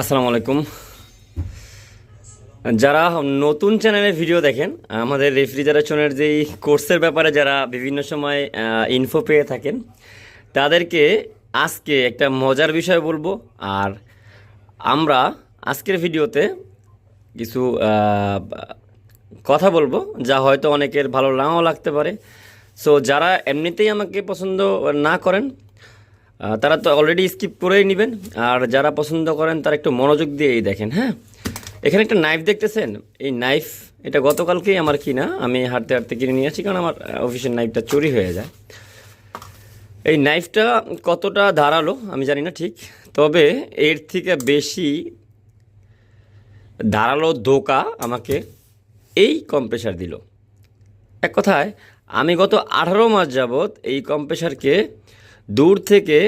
আসসালামু আলাইকুম। যারা নতুন চ্যানেলে ভিডিও দেখেন, আমাদের রেফ্রিজারেশনের যেই কোর্সের ব্যাপারে যারা বিভিন্ন সময় ইনফো পেয়ে থাকেন, তাদেরকে আজকে একটা মজার বিষয় বলব। আর আমরা আজকের ভিডিওতে কিছু কথা বলব, যা হয়তো অনেকের ভালো নাও লাগতে পারে। সো যারা এমনিতেই আমাকে পছন্দ না করেন তারা তো অলরেডি স্কিপ করেই নেবেন। আর যারা পছন্দ করেন, তারা একটু মনোযোগ দিয়েই দেখেন হ্যাঁ? এখানে একটা নাইফ দেখতেছেন? এই নাইফ এটা গতকালকেই আমার কিনা। আমি হাঁটতে হাঁটতে কিনে নিয়ে আসি, কারণ আমার অফিসের নাইফটা চুরি হয়ে যায়। এই নাইফটা কতটা ধারালো, আমি জানি না ঠিক। তবে এর থেকে বেশি ধারালো ধোকা আমাকে এই কম্প্রেসার দিল। এক কথায়, আমি গত আঠারো মাস যাবৎ এই কম্প্রেসারকে দূর থেকে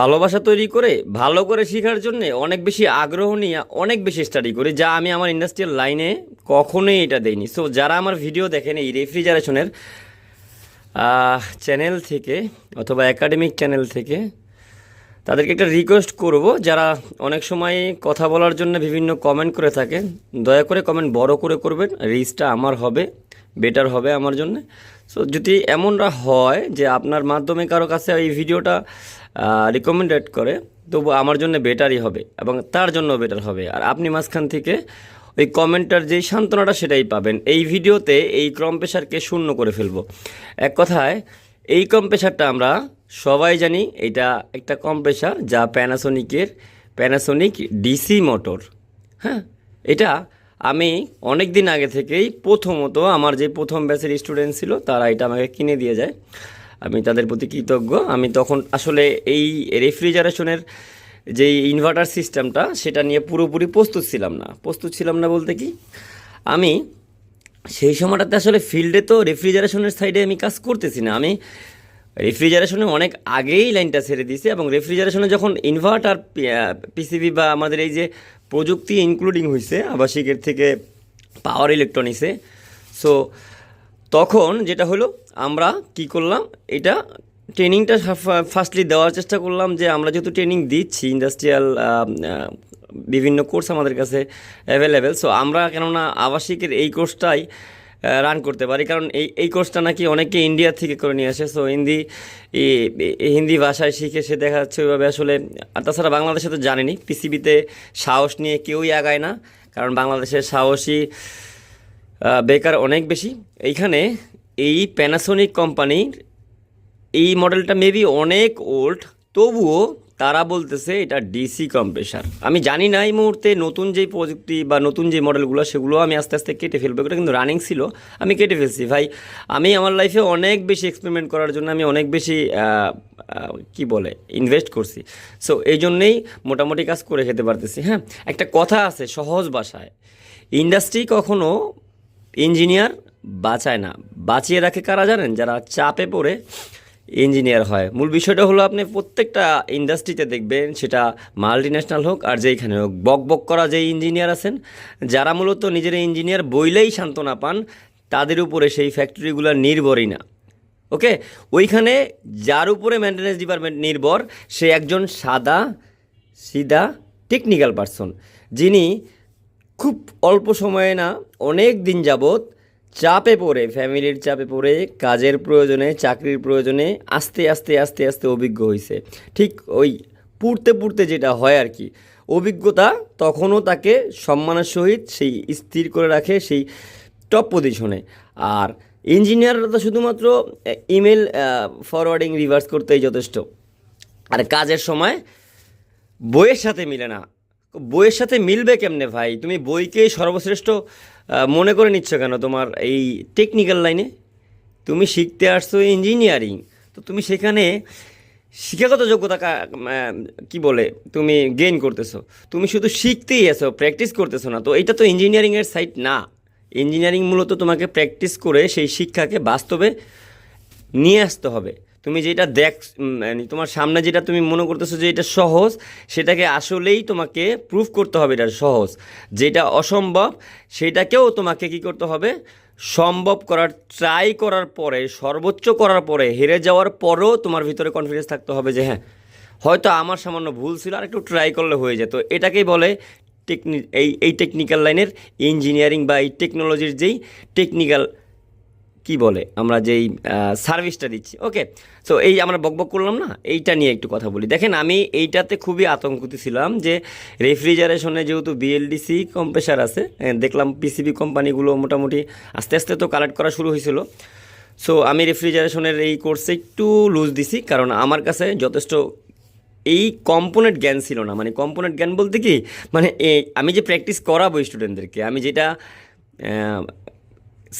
ভালোবাসা তৈরি করে, ভালো করে শেখার জন্য অনেক বেশি আগ্রহ নিয়ে অনেক বেশি স্টাডি করি, যা আমি আমার ইন্ডাস্ট্রিয়াল লাইনে কখনোই এটা দেইনি। সো যারা আমার ভিডিও দেখেন এই রেফ্রিজারেশনের চ্যানেল থেকে অথবা একাডেমিক চ্যানেল থেকে, তাদেরকে একটা রিকোয়েস্ট করব, যারা অনেক সময় কথা বলার জন্য বিভিন্ন কমেন্ট করে থাকেন দয়া করে কমেন্ট বড় করে করবেন রিচটা আমার হবে বেটার হবে আমার জন্য। সো যদি এমনটা হয় যে আপনার মাধ্যমে কারও কাছে এই ভিডিওটা রিকমেন্ডেড করে, তবু আমার জন্য বেটারই হবে এবং তার জন্য বেটার হবে। আর আপনি মাঝখান থেকে ওই কমেন্টার যেই সান্ত্বনাটা সেটাই পাবেন। এই ভিডিওতে এই ক্রম কম্প্রেসারকে শূন্য করে ফেলব। এক কথায়, এই কম কম্প্রেসারটা আমরা সবাই জানি, এটা একটা কম কম্প্রেসার যা প্যানাসোনিকের প্যানাসোনিক ডিসি মোটর হ্যাঁ? এটা আমি অনেক দিন আগে থেকেই প্রথমত আমার যে প্রথম ব্যাচের স্টুডেন্ট ছিল, তারা এটা আমাকে কিনে দিয়ে যায়। আমি তাদের প্রতি কৃতজ্ঞ। আমি তখন আসলে এই রেফ্রিজারেশনের যে ইনভার্টার সিস্টেমটা সেটা নিয়ে পুরোপুরি প্রস্তুত ছিলাম না। প্রস্তুত ছিলাম না বলতে কি, আমি সেই সময়টাতে আসলে ফিল্ডে তো রেফ্রিজারেশনের সাইডে আমি কাজ করতেছি না। আমি রেফ্রিজারেশনে অনেক আগেই লাইনটা ছেড়ে দিয়েছি এবং রেফ্রিজারেশনে যখন ইনভার্টার পিসিবি বা আমাদের এই যে প্রযুক্তি ইনক্লুডিং হয়েছে আবাসিকের থেকে পাওয়ার ইলেকট্রনিক্সে সো তখন যেটা হলো, আমরা কি করলাম, এটা ট্রেনিংটা ফার্স্টলি দেওয়ার চেষ্টা করলাম যে আমরা যেহেতু ট্রেনিং দিচ্ছি ইন্ডাস্ট্রিয়াল বিভিন্ন কোর্স আমাদের কাছে অ্যাভেলেবেল সো আমরা কেননা আবাসিকের এই কোর্সটাই রান করতে পারি। কারণ এই এই কোর্সটা নাকি অনেকে ইন্ডিয়া থেকে করে নিয়ে আসে। সো হিন্দি হিন্দি ভাষায় শিখে সে দেখা যাচ্ছে ওইভাবে আসলে, আর তাছাড়া বাংলাদেশে তো জানেনি, পৃথিবীতে সাহস নিয়ে কেউই আগায় না। কারণ বাংলাদেশের সাহসী বেকার অনেক বেশি। এইখানে এই প্যানাসোনিক কোম্পানির এই মডেলটা মেবি অনেক ওল্ড তবুও তারা বলতেছে এটা ডিসি কম্প্রেসার। আমি জানি না এই মুহূর্তে নতুন যেই প্রযুক্তি বা নতুন যে মডেলগুলো, সেগুলো আমি আস্তে আস্তে কেটে ফেলব। এটা কিন্তু রানিং ছিল, আমি কেটে ফেলছি। ভাই, আমি আমার লাইফে অনেক বেশি এক্সপেরিমেন্ট করার জন্য আমি অনেক বেশি কি বলে ইনভেস্ট করছি। সো এই জন্যেই মোটামুটি কাজ করে খেতে পারতেছি হ্যাঁ? একটা কথা আছে সহজ ভাষায় ইন্ডাস্ট্রি কখনো ইঞ্জিনিয়ার বাঁচায় না। বাঁচিয়ে রাখে কারা জানেন? যারা চাপে পড়ে ইঞ্জিনিয়ার হয়। মূল বিষয়টা হলো আপনি প্রত্যেকটা ইন্ডাস্ট্রিতে দেখবেন, সেটা মাল্টি ন্যাশনাল হোক আর যেইখানে হোক, বক বক করা যে ইঞ্জিনিয়ার আছেন, যারা মূলত নিজের ইঞ্জিনিয়ার বইলেই সান্ত্বনা পান, তাদের উপরে সেই ফ্যাক্টরিগুলো নির্ভরই না। ওকে? ওইখানে যার উপরে মেনটেন্যান্স ডিপার্টমেন্ট নির্ভর, সে একজন সাদা, সিধা টেকনিক্যাল পারসন যিনি খুব অল্প সময়ে না, অনেক দিন যাবৎ চাপে পড়ে, ফ্যামিলির চাপে পড়ে, কাজের প্রয়োজনে, চাকরির প্রয়োজনে আস্তে আস্তে আস্তে আস্তে অভিজ্ঞ হয়েছে ঠিক ওই পুড়তে পুড়তে যেটা হয় আর কি, অভিজ্ঞতা তখনও তাকে সম্মানের সহিত সেই স্থির করে রাখে সেই টপ পজিশনে আর ইঞ্জিনিয়াররা তো শুধুমাত্র ইমেল ফরওয়ার্ডিং রিভার্স করতেই যথেষ্ট। আর কাজের সময় বইয়ের সাথে মিলে না। বইয়ের সাথে মিলবে কেমনে ভাই? তুমি বইকে সর্বশ্রেষ্ঠ মনে করে নিচ্ছ কেন তোমার এই টেকনিক্যাল লাইনে তুমি শিখতে আসছো ইঞ্জিনিয়ারিং তো তুমি সেখানে শিক্ষাগত যোগ্যতা কা- বলে, তুমি গেইন করতেছো। তুমি শুধু শিখতেই আছো প্র্যাকটিস করতেছো না, তো এটা তো ইঞ্জিনিয়ারিংয়ের সাইট না। ইঞ্জিনিয়ারিং মূলত তোমাকে প্র্যাকটিস করে সেই শিক্ষাকে বাস্তবে নিয়ে আসতে হবে। তুমি যেটা দেখ মানে তোমার সামনে যেটা তুমি মনে করতেছো যে এটা সহজ, সেটাকে আসলেই তোমাকে প্রুফ করতে হবে এটা সহজ। যেটা অসম্ভব, সেটাকেও তোমাকে কি করতে হবে? সম্ভব করার ট্রাই করার পরে, সর্বোচ্চ করার পরে, হেরে যাওয়ার পরেও তোমার ভিতরে কনফিডেন্স থাকতে হবে যে হ্যাঁ হয়তো আমার সামান্য ভুল ছিল, আর একটু ট্রাই করলে হয়ে যেত। এটাকেই বলে টেকনি এই এই টেকনিক্যাল লাইনের ইঞ্জিনিয়ারিং বা এই টেকনোলজির যেই টেকনিক্যাল কি বলে? আমরা যেই সার্ভিসটা দিচ্ছি। ওকে সো এই আমরা বকবক করলাম না, এইটা নিয়ে একটু কথা বলি। দেখেন, আমি এইটাতে খুবই আতঙ্কিত ছিলাম যে রেফ্রিজারেশনে যেহেতু বিএলডিসি কম্প্রেসার আছে দেখলাম পিসিবি কোম্পানিগুলো মোটামুটি আস্তে আস্তে তো কালেক্ট করা শুরু হয়েছিল। সো আমি রেফ্রিজারেশনের এই কোর্সে একটু লুজ দিছি, কারণ আমার কাছে যথেষ্ট এই কম্পোনেন্ট জ্ঞান ছিল না। মানে কম্পোনেন্ট জ্ঞান বলতে কি? মানে আমি যে প্র্যাকটিস করাবো স্টুডেন্টদেরকে আমি যেটা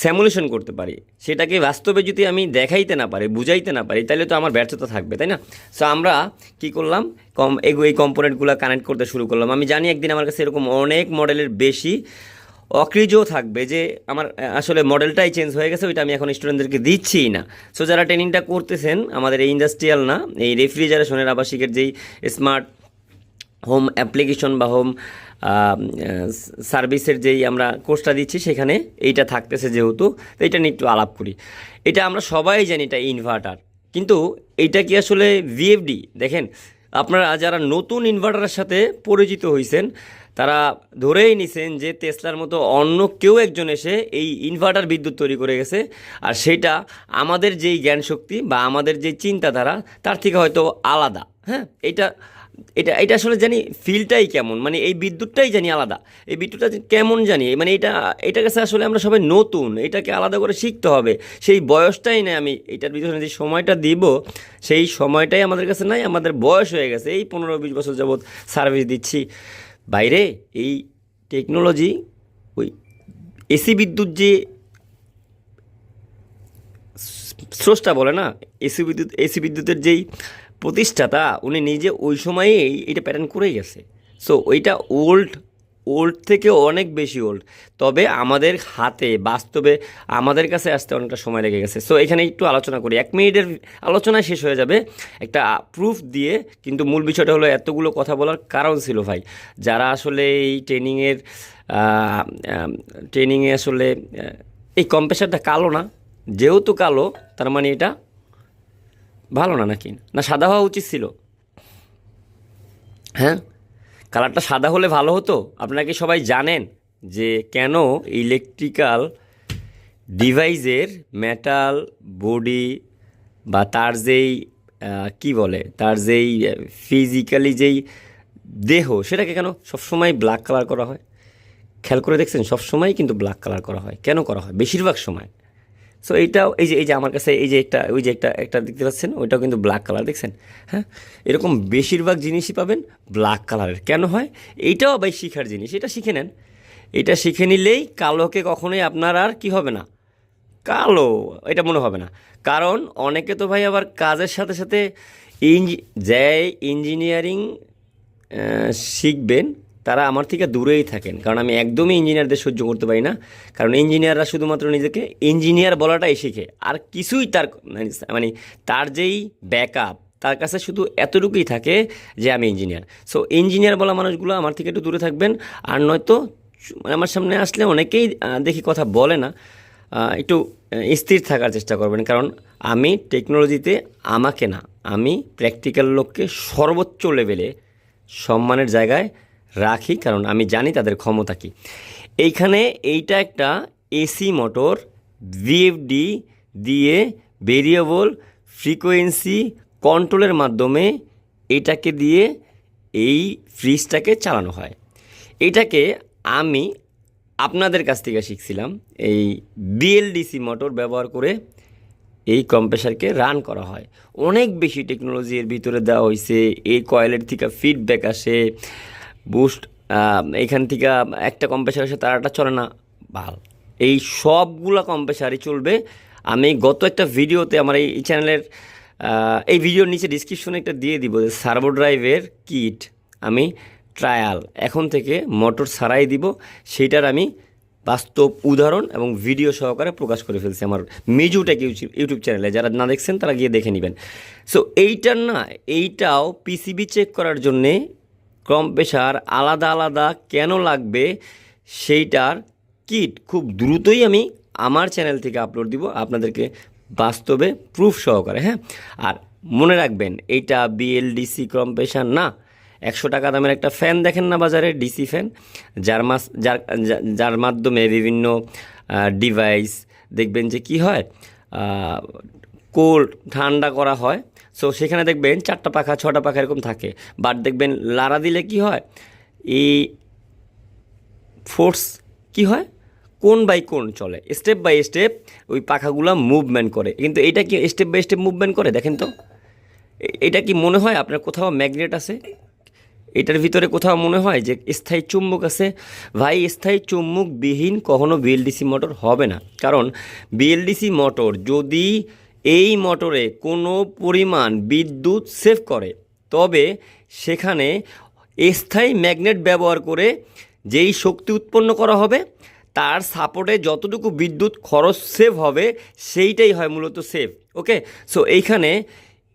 স্যামুলেশন করতে পারি। সেটাকে বাস্তবে যদি আমি দেখাইতে না পারি, বুঝাইতে না পারি তাহলে তো আমার ব্যর্থতা থাকবে, তাই না? সো আমরা কি করলাম? কম এগো এই কম্পোনেন্টগুলো কানেক্ট করতে শুরু করলাম। আমি জানি একদিন আমার কাছে এরকম অনেক মডেলের বেশি অক্রিজও থাকবে যে আমার আসলে মডেলটাই চেঞ্জ হয়ে গেছে, ওইটা আমি এখন স্টুডেন্টদেরকে দিচ্ছিই না। সো যারা ট্রেনিংটা করতেছেন, আমাদের এই ইন্ডাস্ট্রিয়াল না, এই রেফ্রিজারেশনের আবাসিকের যেই স্মার্ট হোম অ্যাপ্লিকেশন বা হোম সার্ভিসের যেই আমরা কোর্সটা দিচ্ছি, সেখানে এইটা থাকতেছে যেহেতু, তো এইটা নিয়ে একটু আলাপ করি। এটা আমরা সবাই জানি এটা ইনভার্টার কিন্তু এইটা কি আসলে ভিএফডি দেখেন, আপনারা যারা নতুন ইনভার্টারের সাথে পরিচিত হয়েছেন তারা ধরেই নিছেন যে তেসলার মতো অন্য কেউ একজন এসে এই ইনভার্টার বিদ্যুৎ তৈরি করে গেছে, আর সেটা আমাদের যেই জ্ঞান শক্তি বা আমাদের যে চিন্তাধারা, তার থেকে হয়তো আলাদা হ্যাঁ? এটা এটা এটা আসলে জানি ফিলটাই কেমন মানে এই বিদ্যুৎটাই জানি আলাদা। এই বিদ্যুৎটা কেমন জানি মানে এটা, এটার কাছে আসলে আমরা সবাই নতুন, এটাকে আলাদা করে শিখতে হবে। সেই বয়সটাই নেই আমি, এটার পিছনে যে সময়টা দিব, সেই সময়টাই আমাদের কাছে নাই, আমাদের বয়স হয়ে গেছে। এই পনেরো বিশ বছর যাবৎ সার্ভিস দিচ্ছি। বাইরে এই টেকনোলজি ওই এসি বিদ্যুৎ যে স্রষ্টা বলে না, এসি বিদ্যুৎ, এসি বিদ্যুতের যেই প্রতিষ্ঠাতা, উনি নিজে ওই সময়েই এটা প্যাটার্ন করেই গেছে। সো ওইটা ওল্ড ওল্ড থেকে অনেক বেশি ওল্ড তবে আমাদের হাতে, বাস্তবে আমাদের কাছে আসতে অনেকটা সময় লেগে গেছে। সো এখানে একটু আলোচনা করি। এক মিনিটের আলোচনা শেষ হয়ে যাবে। একটা প্রুফ দিয়ে, কিন্তু মূল বিষয়টা হলো এতগুলো কথা বলার কারণ ছিল ভাই। যারা আসলে এই ট্রেনিংয়ের ট্রেনিংয়ে আসলে এই কম্প্রেসারটা কালো না। যেহেতু কালো, তার মানে এটা ভালো না নাকি? না, সাদা হওয়া উচিত ছিল। হ্যাঁ? কালারটা সাদা হলে ভালো হতো? আপনারা কি সবাই জানেন যে কেন ইলেকট্রিক্যাল ডিভাইসের মেটাল বডি বা তার যেই কি বলে? তার যেই ফিজিক্যালি যেই দেহ, সেটাকে কেন সবসময় ব্ল্যাক কালার করা হয়? খেয়াল করে দেখছেন সবসময় কিন্তু ব্ল্যাক কালার করা হয়। কেন করা হয়? বেশিরভাগ সময়। সো এইটাও এই যে এই যে আমার কাছে এই যে একটা, ওই যে একটা একটা দেখতে পাচ্ছেন, ওইটাও কিন্তু ব্ল্যাক কালার দেখছেন? হ্যাঁ? এরকম বেশিরভাগ জিনিসই পাবেন ব্ল্যাক কালারের কেন হয়? এইটাও আবার শিখার জিনিস, এটা শিখে নেন। এটা শিখে নিলেই কালোকে কখনোই আপনার আর কি হবে না? কালো, এটা মনে হবে না। কারণ অনেকে তো ভাই আবার কাজের সাথে সাথে ইঞ্জি, যে ইঞ্জিনিয়ারিং শিখবেন তারা আমার থেকে দূরেই থাকেন। কারণ আমি একদমই ইঞ্জিনিয়ারদের সহ্য করতে পারি না। কারণ ইঞ্জিনিয়াররা শুধুমাত্র নিজেকে ইঞ্জিনিয়ার বলাটাই শিখে। আর কিছুই তার মানে তার যেই ব্যাকআপ তার কাছে শুধু এতটুকুই থাকে যে আমি ইঞ্জিনিয়ার। সো ইঞ্জিনিয়ার বলা মানুষগুলো আমার থেকে একটু দূরে থাকবেন। আর নয়তো মানে আমার সামনে আসলে অনেকেই দেখি কথা বলে না। একটু স্থির থাকার চেষ্টা করবেন। কারণ আমি টেকনোলজিতে আমাকে না, আমি প্র্যাকটিক্যাল লোককে সর্বোচ্চ লেভেলে সম্মানের জায়গায় রাখি, কারণ আমি জানি তাদের ক্ষমতা কী। এইখানে এইটা একটা এসি মোটর, ভিএফডি দিয়ে ভেরিয়েবল ফ্রিকোয়েন্সি কন্ট্রোলের মাধ্যমে এটাকে দিয়ে এই ফ্রিজটাকে চালানো হয়। এটাকে আমি আপনাদের কাছ থেকে শিখছিলাম, এই বিএলডিসি মোটর ব্যবহার করে এই কম্প্রেসারকে রান করা হয়। অনেক বেশি টেকনোলজি এর ভিতরে দেওয়া হয়েছে এই কয়েলের থেকে ফিডব্যাক আসে বুস্ট এখান থেকে একটা কম্প্রেসার সাথে তারাটা চলে না। ভালো এই সবগুলা কম্প্রেসারই চলবে। আমি গত একটা ভিডিওতে আমার এই চ্যানেলের এই ভিডিওর নিচে ডিসক্রিপশনে একটা দিয়ে দিব যে সার্ভো ড্রাইভের কিট আমি ট্রায়াল এখন থেকে মোটর সারাই দিব। সেইটার আমি বাস্তব উদাহরণ এবং ভিডিও সহকারে প্রকাশ করে ফেলছি আমার মিজুটেক ইউটিউব চ্যানেলে যারা না দেখছেন, তারা গিয়ে দেখে নেবেন। সো এইটার না, এইটাও পিসিবি চেক করার জন্যে কম্প্রেসার আলাদা আলাদা কেন লাগবে সেইটার কিট খুব দ্রুতই আমি আমার চ্যানেল থেকে আপলোড দিব আপনাদেরকে বাস্তবে প্রুফ সহকারে হ্যাঁ? আর মনে রাখবেন এইটা বিএলডিসি কম্প্রেসার না। একশো টাকা দামের একটা ফ্যান দেখেন না বাজারে ডিসি ফ্যান, যার মাস, যার যার মাধ্যমে বিভিন্ন ডিভাইস দেখবেন যে কি হয় কোল্ড ঠান্ডা করা হয়। সো সেখানে দেখবেন চারটা পাখা, ছটা পাখা এরকম থাকে। বাট দেখবেন লাড়া দিলে কি হয়? এই ফোর্স কি হয়? কোন বাই কোন চলে। স্টেপ বাই স্টেপ ওই পাখাগুলো মুভমেন্ট করে। কিন্তু এটা কি স্টেপ বাই স্টেপ মুভমেন্ট করে? দেখেন তো। এটা কি মনে হয় আপনার কোথাও ম্যাগনেট আছে? এটার ভিতরে কোথাও মনে হয় যে স্থায়ী চুম্বক আছে? ভাই, স্থায়ী চুম্বকবিহীন কখনো বিএলডিসি মোটর হবে না। কারণ বিএলডিসি মোটর যদি এই মোটরে কোনো পরিমাণ বিদ্যুৎ সেভ করে। তবে সেখানে স্থায়ী ম্যাগনেট ব্যবহার করে যেই শক্তি উৎপন্ন করা হবে, তার সাপোর্টে যতটুকু বিদ্যুৎ খরচ সেভ হবে, সেইটাই হয় মূলত সেভ। ওকে? সো, এইখানে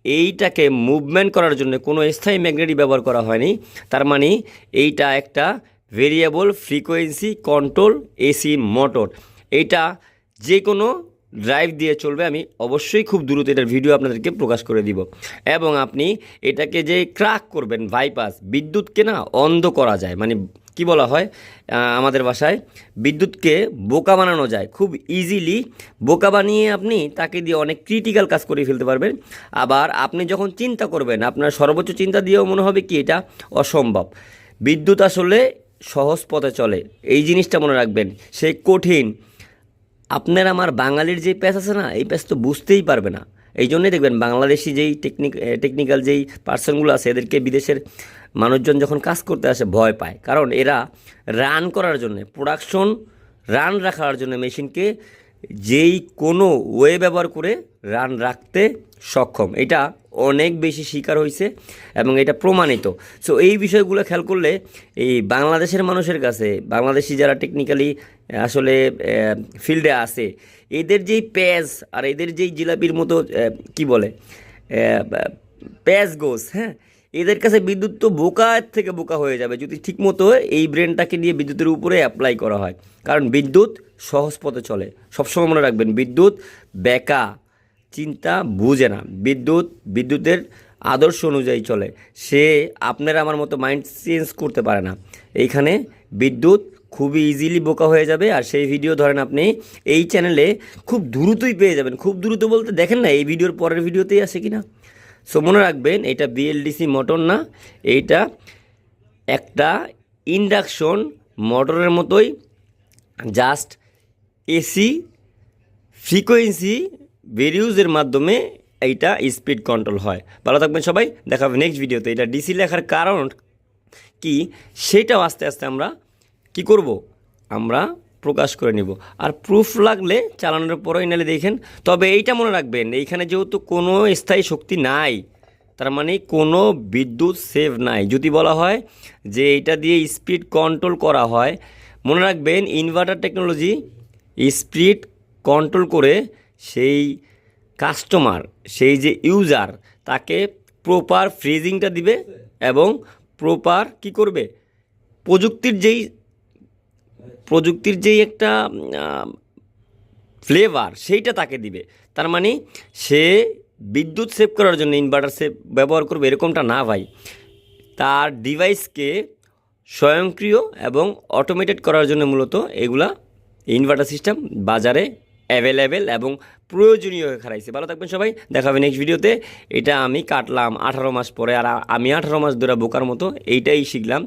এইটাকে মুভমেন্ট করার জন্য কোনো স্থায়ী ম্যাগনেটই ব্যবহার করা হয়নি। তার মানে এইটা একটা variable frequency control AC motor. এইটা যে কোনো ড্রাইভ দিয়ে চলবে, আমি অবশ্যই খুব দ্রুত এটার ভিডিও আপনাদেরকে প্রকাশ করে দিব। এবং আপনি এটাকে যে ক্রাক করবেন বাইপাস বিদ্যুৎকে না অন্ধ করা যায় মানে কি বলা হয় আমাদের ভাষায় বিদ্যুৎকে বোকা বানানো যায়। খুব ইজিলি বোকা বানিয়ে আপনি তাকে দিয়ে অনেক ক্রিটিক্যাল কাজ করে ফেলতে পারবেন। আবার আপনি যখন চিন্তা করবেন, আপনার সর্বোচ্চ চিন্তা দিয়েও মনে হবে কি, এটা অসম্ভব। বিদ্যুৎ আসলে সহজ পথে চলে। এই জিনিসটা মনে রাখবেন, সে কঠিন। আপনার আমার বাঙালির যে প্যাচ আছে না, এই প্যাচ তো বুঝতেই পারবে না। এই জন্যই দেখবেন বাংলাদেশি যেই টেকনিক টেকনিক্যাল যেই পার্সনগুলো আছে, এদেরকে বিদেশের মানুষজন যখন কাজ করতে আসে, ভয় পায়। কারণ এরা রান করার জন্য প্রোডাকশন রান রাখার জন্য মেশিনকে যেই কোনো ওয়ে ব্যবহার করে রান রাখতে সক্ষম। এটা অনেক বেশি শিকার হয়েছে এবং এটা প্রমাণিত। সো এই বিষয়গুলো খেয়াল করলে এই বাংলাদেশের মানুষের কাছে, বাংলাদেশি যারা টেকনিক্যালি আসলে ফিল্ডে আছে, এদের যেই প্যাজ আর এদের যেই জিলাপির মতো কি বলে প্যাজ গোস হ্যাঁ এদের কাছে বিদ্যুৎ তো বোকার থেকে বোকা হয়ে যাবে। যদি ঠিকমতো এই ব্রেনটাকে নিয়ে বিদ্যুতের উপরে অ্যাপ্লাই করা হয়। কারণ বিদ্যুৎ সহজ পথে চলে। সবসময় মনে রাখবেন, বিদ্যুৎ বেকা, চিন্তা বুঝে না। বিদ্যুৎ, বিদ্যুতের আদর্শ অনুযায়ী চলে। সে আপনার আমার মতো মাইন্ড চেঞ্জ করতে পারে না। এইখানে বিদ্যুৎ খুবই ইজিলি বোকা হয়ে যাবে। আর সেই ভিডিও ধরেন আপনি, এই চ্যানেলে খুব দ্রুতই পেয়ে যাবেন। খুব দ্রুত বলতে দেখেন না, এই ভিডিওর পরের ভিডিওতেই আসে কি না সো মনে রাখবেন, এটা বিএলডিসি মোটর না। এইটা একটা ইন্ডাকশন মোটরের মতোই জাস্ট এসি ফ্রিকোয়েন্সি ভেরিউজের মাধ্যমে এইটা স্পিড কন্ট্রোল হয়। ভালো থাকবেন সবাই, দেখা হবে নেক্সট ভিডিওতে এটা ডিসি লেখার কারণ কি? সেটাও আস্তে আস্তে আমরা কি করব? আমরা প্রকাশ করে নিব। আর প্রুফ লাগলে চালানোর পরেই নালে দেখেন। তবে এইটা মনে রাখবেন, এইখানে যেহেতু কোনো স্থায়ী শক্তি নাই, তার মানে কোনো বিদ্যুৎ সেভ নাই। যদি বলা হয় যে এটা দিয়ে স্পিড কন্ট্রোল করা হয়, মনে রাখবেন ইনভার্টার টেকনোলজি স্পিড কন্ট্রোল করে সেই কাস্টমার, সেই যে ইউজার, তাকে প্রপার ফ্রিজিংটা দিবে এবং প্রপার কি করবে? প্রযুক্তির যেই প্রযুক্তির যেই একটা ফ্লেভার সেইটা তাকে দিবে। তার মানে সে বিদ্যুৎ সেভ করার জন্য ইনভার্টার সেভ ব্যবহার করবে, এরকমটা না ভাই। তার ডিভাইসকে স্বয়ংক্রিয় এবং অটোমেটেড করার জন্য মূলত এগুলা ইনভার্টার সিস্টেম বাজারে অ্যাভেলেবেল এবং প্রয়োজনীয় হয়ে খারাইছে ভালো থাকবেন সবাই, দেখা হবে নেক্সট ভিডিওতে এটা আমি কাটলাম আঠারো মাস পরে আর আমি আঠারো মাস ধরে বোকার মতো এইটাই শিখলাম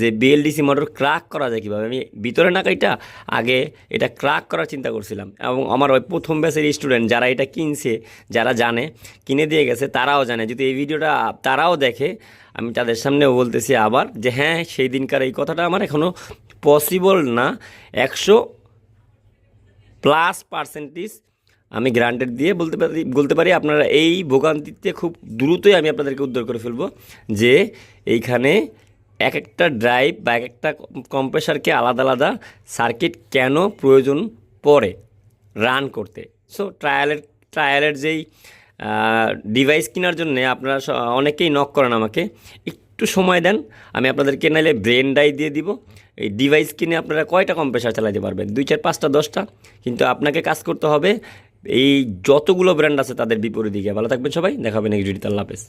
যে বিএলডিসি মোটর ক্রাক করা যায় কীভাবে। আমি ভিতরে না কাইটা আগে এটা ক্রাক করার চিন্তা করছিলাম এবং আমার ওই প্রথম ব্যাচের স্টুডেন্ট যারা এটা কিনছে, যারা জানে, কিনে দিয়ে গেছে, তারাও জানে। যদি এই ভিডিওটা তারাও দেখে, আমি তাদের সামনেও বলতেছি আবার যে হ্যাঁ সেই দিনকার এই কথাটা আমার এখনও পসিবল না। একশো প্লাস পার্সেন্টেজ আমি গ্রান্টেড দিয়ে বলতে পারি বলতে পারি আপনারা এই ভোগান্তিতে খুব দ্রুতই আমি আপনাদেরকে উদ্ধার করে ফেলব যে এইখানে এক একটা ড্রাইভ বা এক একটা কম্প্রেসারকে আলাদা আলাদা সার্কিট কেন প্রয়োজন পড়ে রান করতে। সো ট্রায়ালের ট্রায়ালের যেই ডিভাইস কেনার জন্য আপনারা অনেকেই নক করেন আমাকে একটু সময় দেন, আমি আপনাদেরকে নাইলে ব্রেন ডাই দিয়ে দিব। এই ডিভাইস কিনে আপনারা কয়টা কম্প্রেসার চালাতে পারবেন? দুই চার, পাঁচটা, দশটা। কিন্তু আপনাকে কাজ করতে হবে এই যতগুলো ব্র্যান্ড আছে তাদের বিপরীত দিকে। ভালো থাকবেন সবাই দেখাবেন এক ভিডিওতে আল্লাহ হাফেজ।